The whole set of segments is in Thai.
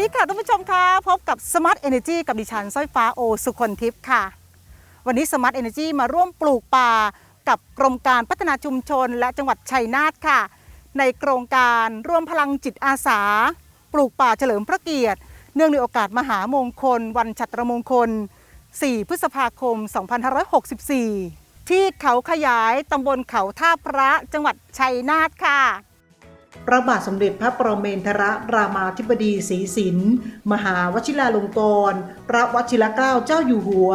ดีค่ะท่านผู้ชมค่ะพบกับ Smart Energy กับดิฉันสร้อยฟ้าโอสุคนทิพย์ค่ะ วันนี้ Smart Energy มาร่วมปลูกป่ากับกรมการพัฒนาชุมชน และจังหวัดชัยนาทค่ะ ในโครงการร่วมพลังจิตอาสา ปลูกป่าเฉลิมพระเกียรติ เนื่องในโอกาสมหามงคล วันฉัตรมงคล 4 พฤษภาคม 2564 ที่เขาขยายตำบลเขาท่าพระจังหวัดชัยนาทค่ะ พระบาทสมเด็จพระประเมนทรรามาธิบดีศรีสินมหาวชิราลงกรณพระวชิรเกล้าเจ้าอยู่หัว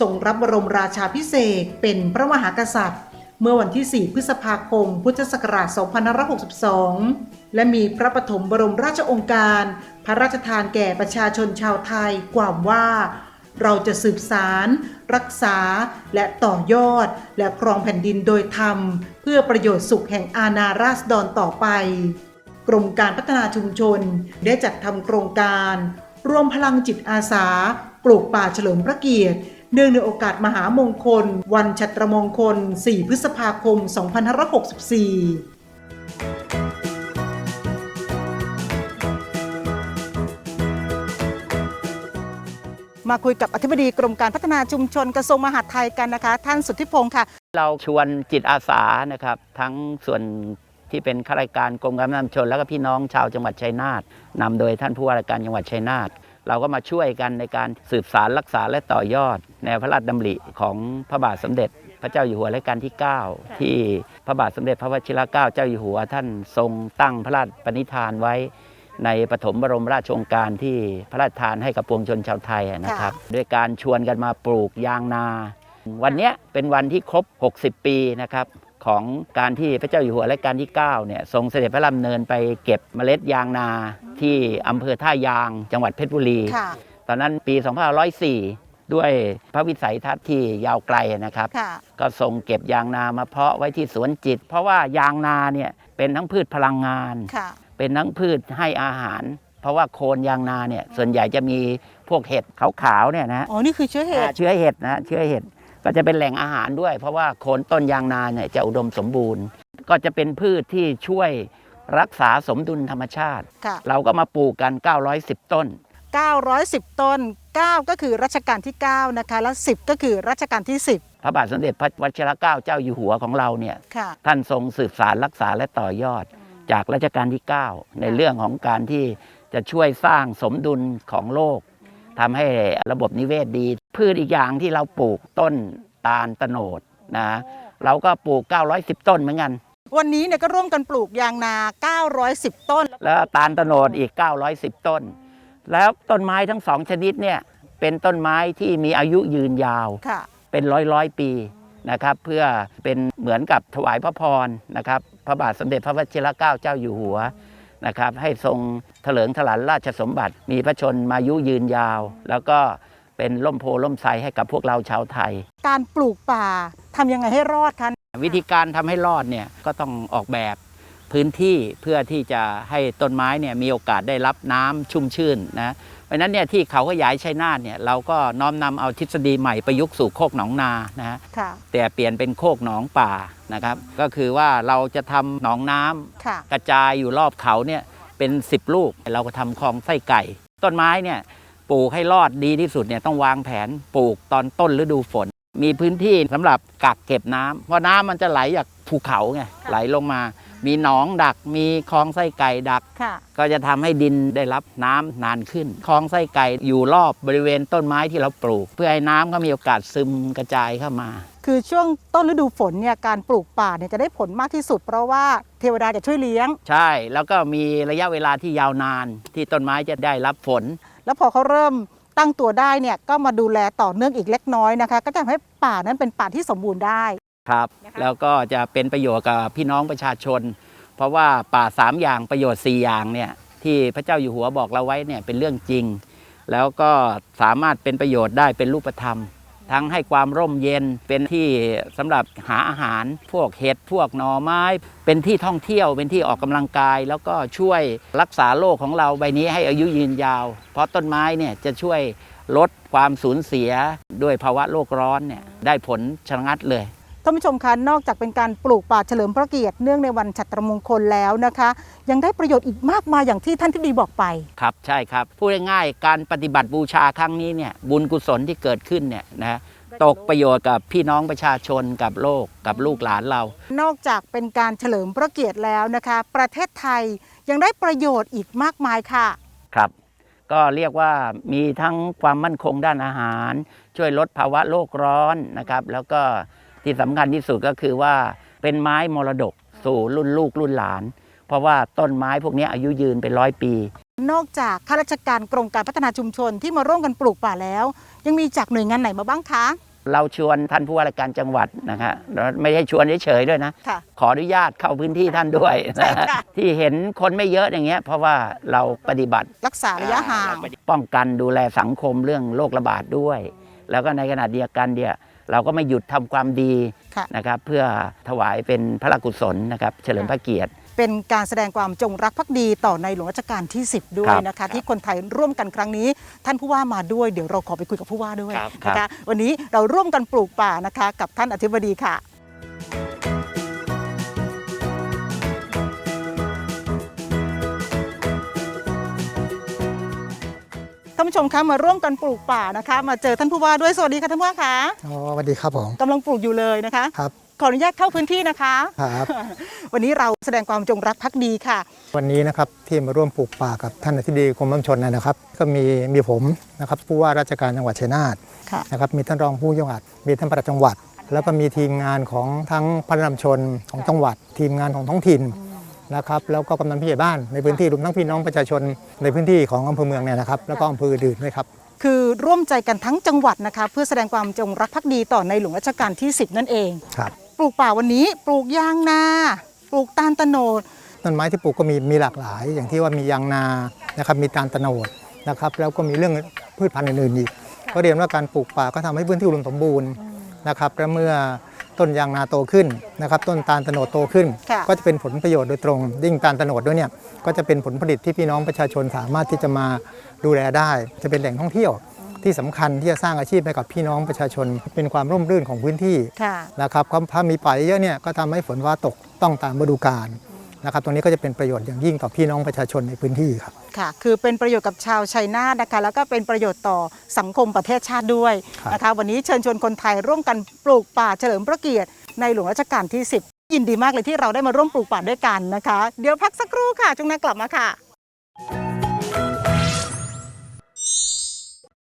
ทรงรับบรมราชาพิเศษเป็นพระมหากษัตริย์ เมื่อวันที่ 4 พฤษภาคม พุทธศักราช 2562 และมีพระปฐมบรมราชองค์การ พระราชทานแก่ประชาชนชาวไทยกล่าวว่าเราจะสืบสาร รักษาและต่อยอด และครองแผ่นดินโดยธรรม เพื่อประโยชน์สุขแห่งอาณาราษฎรต่อไป กรมการพัฒนาชุมชนได้จัดทำโครงการรวมพลังจิตอาสา ปลูกป่าเฉลิมพระเกียรติ เนื่องในโอกาสมหามงคล วันชัตรมงคล 4 พฤษภาคม 2564 มาคุยกับอธิบดีกรมการพัฒนาชุมชนกระทรวงมหาดไทยกันนะคะ ท่านสุทธิพงศ์ค่ะ เราชวนจิตอาสานะครับ ทั้งส่วนที่เป็นข้าราชการกรมการพัฒนาชุมชน แล้วก็พี่น้องชาวจังหวัดชัยนาทนำโดยท่านผู้ว่าราชการจังหวัดชัยนาทเราก็มาช่วยกันในการสืบสารรักษาและต่อยอด แนวพระราชดำริของพระบาทสมเด็จ พระเจ้าอยู่หัวรัชกาลที่ 9 ที่พระบาทสมเด็จพระวชิรเกล้าเจ้าอยู่หัวท่านทรงตั้งพระราชปณิธานไว้ ในปฐมบรมราชโองการที่พระราชทานให้กับปวงชนชาวไทยนะครับ ด้วยการชวนกันมาปลูกยางนา วันเนี้ยเป็นวันที่ครบ 60 ปีนะครับของการที่พระเจ้าอยู่หัวรัชกาลที่9เนี่ยทรงเสด็จพระดำเนินไปเก็บเมล็ดยางนาที่อำเภอท่ายางจังหวัดเพชรบุรีค่ะตอนนั้นปี2504 ด้วยพระวิสัยทัศน์ที่ยาวไกลนะครับค่ะก็ทรงเก็บยางนามาเพาะไว้ที่สวนจิต เพราะว่ายางนาเนี่ยเป็นทั้งพืชพลังงานค่ะ เป็นทั้งพืชให้อาหาร เพราะว่าโคนยางนาเนี่ยส่วนใหญ่จะมีพวกเห็ดขาวๆเนี่ยนะอ๋อ นี่คือเชื้อเหอ่าตุเชื้อเห็ดนะเชื้อเห็ดก็จะเป็นแหล่งอาหารด้วย เพราะว่าโคนต้นยางนาเนี่ยจะอุดมสมบูรณ์ ก็จะเป็นพืชที่ช่วยรักษาสมดุลธรรมชาติ ค่ะ เราก็มาปลูกกัน 910 ต้น 910 ต้น 9 ก็คือรัชกาลที่ 9 นะคะ แล้ว10 ก็คือรัชกาลที่ พระบาทสมเด็จพระวชิรเกล้าเจ้าอยู่หัวของเราเนี่ย10 ค่ะ ท่านทรงสืบสารรักษาและต่อยอด จากรัชกาลที่ 9 ในเรื่องของการที่จะช่วยสร้างสมดุลของโลกทำให้ระบบนิเวศดี พืชอีกอย่างที่เราปลูกต้นตาลตะโนดนะเราก็ปลูก 910 ต้นเหมือนกัน วันนี้เนี่ยก็ร่วมกันปลูกยางนา 910 ต้น แล้วตาลตะโนดอีก 910 ต้น แล้วต้นไม้ทั้งสองชนิดเนี่ยเป็นต้นไม้ที่มีอายุยืนยาวค่ะเป็นร้อยร้อยๆปีนะครับ เพื่อเป็นเหมือนกับถวายพระพรนะครับ พระบาทสมเด็จพระวชิรเกล้าเจ้าอยู่หัวนะครับให้ทรงเถลิงถลันราชสมบัติ มีพระชนมายุยืนยาว แล้วก็เป็นล่มโพล่มไทรให้กับพวกเราชาวไทย การปลูกป่าทำยังไงให้รอดคะวิธีการทำให้รอดเนี่ยก็ต้องออกแบบ พื้นที่เพื่อที่จะให้ต้นไม้เนี่ยมีโอกาสได้รับน้ำชุ่มชื่นนะเพราะฉะนั้นเนี่ยที่เขาขยายชัยนาทเนี่ยเราก็น้อมนำเอาทฤษฎีใหม่ประยุกต์สู่โคกหนองนานะฮะค่ะแต่เปลี่ยนเป็นโคกหนองป่านะครับก็คือว่าเราจะทำหนองน้ำค่ะกระจายอยู่รอบเขาเนี่ยเป็น 10 ลูก เราก็ทำคลองไส้ไก่ ต้นไม้เนี่ยปลูกให้รอดดีที่สุดเนี่ยต้องวางแผนปลูกตอนต้นฤดูฝน มีพื้นที่สำหรับกักเก็บน้ำเพราะน้ำมันจะไหลจากภูเขาไงไหลลงมา มีหนองดักมีคลองไส้ไก่ดักค่ะก็จะทำให้ดินได้รับน้ำนานขึ้นคลองไส้ไก่อยู่รอบบริเวณต้นไม้ที่เราปลูก เพื่อให้น้ำก็มีโอกาสซึมกระจายเข้ามา คือช่วงต้นฤดูฝนเนี่ยการปลูกป่าเนี่ยจะได้ผลมากที่สุด เพราะว่าเทวดาจะช่วยเลี้ยง ใช่ แล้วก็มีระยะเวลาที่ยาวนาน ที่ต้นไม้จะได้รับฝน แล้วพอเขาเริ่มตั้งตัวได้เนี่ยก็มาดูแลต่อเนื่องอีกเล็กน้อยนะคะ ก็จะทำให้ป่านั้นเป็นป่าที่สมบูรณ์ได้ ครับนะคะแล้วก็จะเป็นประโยชน์กับพี่น้องประชาชน เพราะว่าป่า 3 อย่างประโยชน์ 4 อย่างเนี่ยที่พระเจ้าอยู่หัวบอกเราไว้เนี่ยเป็นเรื่องจริง แล้วก็สามารถเป็นประโยชน์ได้เป็นรูปธรรม ทั้งให้ความร่มเย็นเป็นที่สำหรับหาอาหาร พวกเห็ดพวกหน่อไม้ เป็นที่ท่องเที่ยวเป็นที่ออกกำลังกาย แล้วก็ช่วยรักษาโลกของเราใบนี้ให้อายุยืนยาว เพราะต้นไม้เนี่ยจะช่วยลดความสูญเสียด้วยภาวะโลกร้อนเนี่ยได้ผลชะงัดเลย ท่านผู้ชมคะนอกจากเป็นการปลูกป่าเฉลิมพระเกียรติเนื่องในวันฉัตรมงคลแล้วนะคะ ยังได้ประโยชน์อีกมากมายอย่างที่ท่านที่ดีบอกไปครับใช่ครับพูดง่ายๆการปฏิบัติบูชาครั้งนี้เนี่ยบุญกุศลที่เกิดขึ้นเนี่ยนะตกประโยชน์กับพี่น้องประชาชนกับโลกกับลูกหลานเรา นอกจากเป็นการเฉลิมพระเกียรติแล้วนะคะ ประเทศไทยยังได้ประโยชน์อีกมากมายค่ะครับ ก็เรียกว่ามีทั้งความมั่นคงด้านอาหาร ช่วยลดภาวะโลกร้อนนะครับ แล้วก็ ที่สำคัญที่สุดก็คือว่าเป็นไม้มรดกสู่รุ่นลูกรุ่นหลาน เพราะว่าต้นไม้พวกนี้อายุยืนเป็นร้อยปี นอกจากข้าราชการกรมการพัฒนาชุมชนที่มาร่วมกันปลูกป่าแล้ว ยังมีจากหน่วยงานไหนมาบ้างคะเราชวนท่านผู้ว่าราชการจังหวัดนะฮะแล้วไม่ใช่ชวนเฉยๆด้วยนะค่ะขออนุญาตเข้าพื้นที่ท่านด้วยใช่ค่ะที่เห็นคนไม่เยอะอย่างเงี้ยเพราะว่าเราปฏิบัติรักษาระยะห่างป้องกันดูแลสังคมเรื่องโรคระบาดด้วย แล้วก็ในขณะเดียวกันเนี่ย เราก็ไม่หยุดทำความดีค่ะนะครับเพื่อถวายเป็นพระราชกุศลนะครับเฉลิมพระเกียรติ เป็นการแสดงความจงรักภักดีต่อในหลวงรัชกาลที่ 10 ด้วยครับนะครัคะบที่คนไทยร่วมกันครั้งนี้ ท่านผู้ว่ามาด้วยเดี๋ยวเราขอไปคุยกับผู้ว่าด้วยครับนะครัคะบวันนี้เราร่วมกันปลูกป่านะคะกับท่านอธิบดีค่ะ ท่านผู้ชมคะมาร่วมกันปลูกป่านะคะ มาเจอท่านผู้ว่าด้วยสวัสดีค่ะท่านผู้ว่าคะอ๋อสวัสดีครับผมกำลังปลูกอยู่เลยนะคะครับขออนุญาตเข้าพื้นที่นะคะครับวันนี้เราแสดงความจงรักภักดีค่ะ วันนี้นะครับที่มาร่วมปลูกป่ากับท่านอธิบดีกรมน้ำชนนะครับ ก็มีมีผมนะครับผู้ว่าราชการจังหวัดชัยนาทค่ะนะครับมีท่านรองผู้จังหวัดมีท่านปลัดจังหวัด แล้วก็มีทีมงานของทั้งพัฒนำชนของจังหวัด ทีมงานของท้องถิ่น นะครับแล้วก็กำนันผู้ใหญ่บ้านในพื้นที่รวมทั้งพี่น้องประชาชนในพื้นที่ของอำเภอเมืองเนี่ยนะครับแล้วก็อำเภออื่นด้วยครับคือร่วมใจกันทั้งจังหวัดนะคะเพื่อแสดงความจงรักภักดีต่อในหลวงรัชกาลที่ 10 นั่นเองครับปลูกป่าวันนี้ปลูกยางนา ปลูกตาลตะโนดต้นไม้ที่ปลูกก็มีมีหลากหลาย อย่างที่ว่ามียางนานะครับมีตาลตะโนดนะครับแล้วก็มีเรื่องพืชพันธุ์อื่นๆอีกก็เรียนว่าการปลูกป่าก็ทำให้พื้นที่อุดมสมบูรณ์นะครับและเมื่อ ต้นยางนาโตขึ้นนะครับต้นตาลตะโนดโตขึ้นค่ะก็จะเป็นผลประโยชน์โดยตรงยิ่งตาลตะโนดด้วยเนี่ยก็จะเป็นผลผลิตที่พี่น้องประชาชนสามารถที่จะมาดูแลได้ จะเป็นแหล่งท่องเที่ยวที่สำคัญที่จะสร้างอาชีพให้กับพี่น้องประชาชน เป็นความร่มรื่นของพื้นที่ค่ะนะครับความถ้ามีป่าเยอะเนี่ยก็ทำให้ฝนฟ้าตกต้องตามฤดูกาล นะครับตรงนี้ก็จะเป็นประโยชน์อย่างยิ่งต่อพี่น้องประชาชนในพื้นที่ครับค่ะ คือเป็นประโยชน์กับชาวชัยนาทนะคะ แล้วก็เป็นประโยชน์ต่อสังคมประเทศชาติด้วยครับนะคะ วันนี้เชิญชวนคนไทยร่วมกันปลูกป่าเฉลิมพระเกียรติในหลวงรัชกาลที่ 10 ยินดีมากเลยที่เราได้มาร่วมปลูกป่าด้วยกันนะคะ เดี๋ยวพักสักครู่ค่ะช่วงหน้ากลับมาค่ะ